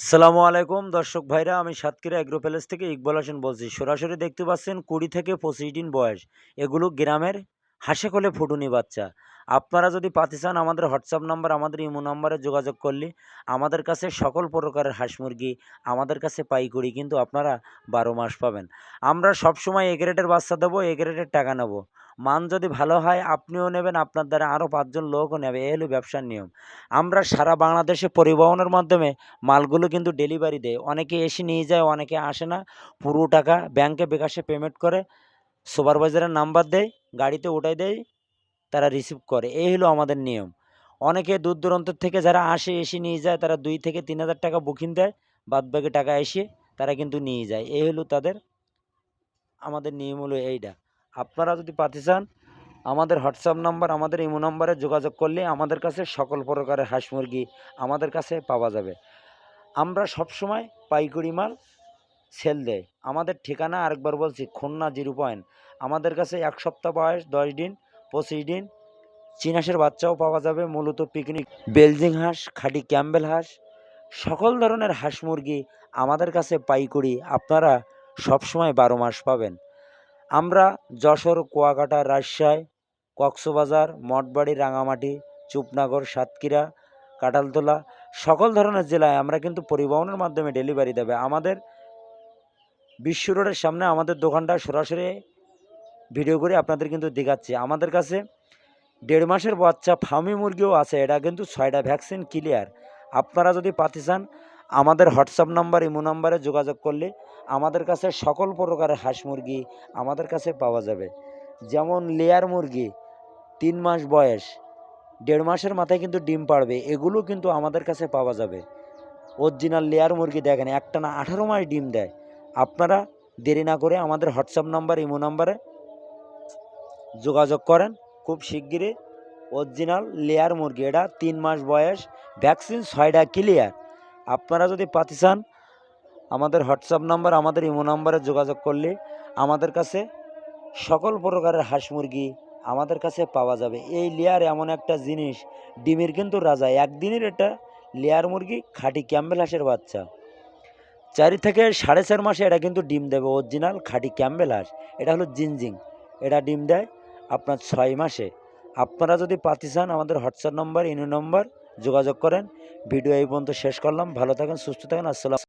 সালামু আলাইকুম, দর্শক ভাইরা, আমি সাতক্ষীরা এগ্রো প্যালেস থেকে ইকবল হাসান বলছি। সরাসরি দেখতে পাচ্ছেন কুড়ি থেকে পঁচিশ দিন বয়স। এগুলো গ্রামের হাসে কোলে ফুটুনি বাচ্চা। আপনারা যদি পাতে চান, আমাদের হোয়াটসঅ্যাপ নাম্বার, আমাদের ইমো নাম্বারে যোগাযোগ করলে আমাদের কাছে সকল প্রকারের হাঁস মুরগি, আমাদের কাছে পাইকড়ি কিন্তু আপনারা বারো মাস পাবেন। আমরা সবসময় এ গ্রেডের বাচ্চা দেবো এ টাকা নেব। মান যদি ভালো হয়, আপনিও নেবেন, আপনার দ্বারা আরও পাঁচজন লোকও নেবে এই হলো ব্যবসার নিয়ম। আমরা সারা বাংলাদেশে পরিবহনের মাধ্যমে মালগুলো কিন্তু ডেলিভারি দেয় অনেকে এসে নিয়ে যায়, অনেকে আসে না। পুরো টাকা ব্যাংকে বিকাশে পেমেন্ট করে সুপারভাইজারের নাম্বার দেয় গাড়িতে উঠাই দেয় তারা রিসিভ করে। এই হলো আমাদের নিয়ম। অনেকে দূর দূরান্ত থেকে যারা আসে, এসে নিয়ে যায়, তারা দুই থেকে তিন হাজার টাকা বুকিং দেয় বাদ বাকি টাকা এসে তারা কিন্তু নিয়ে যায়। এই হলো তাদের, আমাদের নিয়ম হলো এইটা আপনারা যদি পাতে চান, আমাদের হোয়াটসঅ্যাপ নাম্বার, আমাদের ইমো নাম্বারে যোগাযোগ করলে আমাদের কাছে সকল প্রকারের হাঁস মুরগি আমাদের কাছে পাওয়া যাবে। আমরা সবসময় পাইকারি মাল সেল দেয় আমাদের ঠিকানা আরেকবার বলছি, খুলনা জিরো পয়েন্ট আমাদের কাছে এক সপ্তাহ বয়স, দশ দিন। পঁচিশ দিন চিনাসের বাচ্চাও পাওয়া যাবে, মূলত পিকনিক বেলজিং হাঁস, খাঁটি ক্যাম্বেল হাঁস, সকল ধরনের হাঁস মুরগি আমাদের কাছে পাইকারি আপনারা সবসময় বারো মাস পাবেন। আমরা যশোর, কুয়াকাটা, রাজশাহী, কক্সবাজার, মঠবাড়ি, রাঙামাটি, চুপনাগর, সাতক্ষীরা, কাঁঠালতলা, সকল ধরনের জেলায় আমরা কিন্তু পরিবহনের মাধ্যমে ডেলিভারি দেবে। আমাদের বিশ্ব রোডের সামনে আমাদের দোকানটা সরাসরি ভিডিও করে আপনাদের কিন্তু দেখাচ্ছি। আমাদের কাছে দেড় মাসের বাচ্চা ফার্মি মুরগিও আছে, এটা কিন্তু ছয়টা ভ্যাকসিন ক্লিয়ার। আপনারা যদি পাতে চান, আমাদের হোয়াটসঅ্যাপ নাম্বার, ইমো নাম্বারে যোগাযোগ করলে আমাদের কাছে সকল প্রকারের হাঁস মুরগি আমাদের কাছে পাওয়া যাবে। যেমন লেয়ার মুরগি, তিন মাস বয়স, দেড় মাসের মাথায় কিন্তু ডিম পাড়বে, এগুলো কিন্তু আমাদের কাছে পাওয়া যাবে। অরিজিনাল লেয়ার মুরগি দেখেন, একটা না আঠারো মাস ডিম দেয়। আপনারা দেরি না করে আমাদের হোয়াটসঅ্যাপ নাম্বার, ইমো নাম্বারে যোগাযোগ করেন খুব শিগগিরই। অরিজিনাল লেয়ার মুরগি, এটা তিন মাস বয়স ভ্যাকসিন ছয়টা ক্লিয়ার আপনারা যদি পাতে চান, আমাদের হোয়াটসঅ্যাপ নাম্বার, আমাদের ইমো নাম্বারে যোগাযোগ করলে আমাদের কাছে সকল প্রকারের হাঁস মুরগি আমাদের কাছে পাওয়া যাবে। এই লেয়ার এমন একটা জিনিস, ডিমের কিন্তু রাজা, একদিনের এটা লেয়ার মুরগি খাঁটি ক্যাম্বেল হাঁসের বাচ্চা। চারি থেকে সাড়ে চার মাসে এটা কিন্তু ডিম দেবে অরিজিনাল খাঁটি ক্যাম্বেল হাঁস। এটা হলো জিনজিং, এটা ডিম দেয় আপনার ছয় মাসে। আপনারা যদি পাতি চান, আমাদের হোয়াটসঅ্যাপ নম্বর ইনো নম্বর যোগাযোগ করেন। ভিডিও এই পর্যন্ত শেষ করলাম। ভালো থাকেন, সুস্থ থাকেন। আসসালাম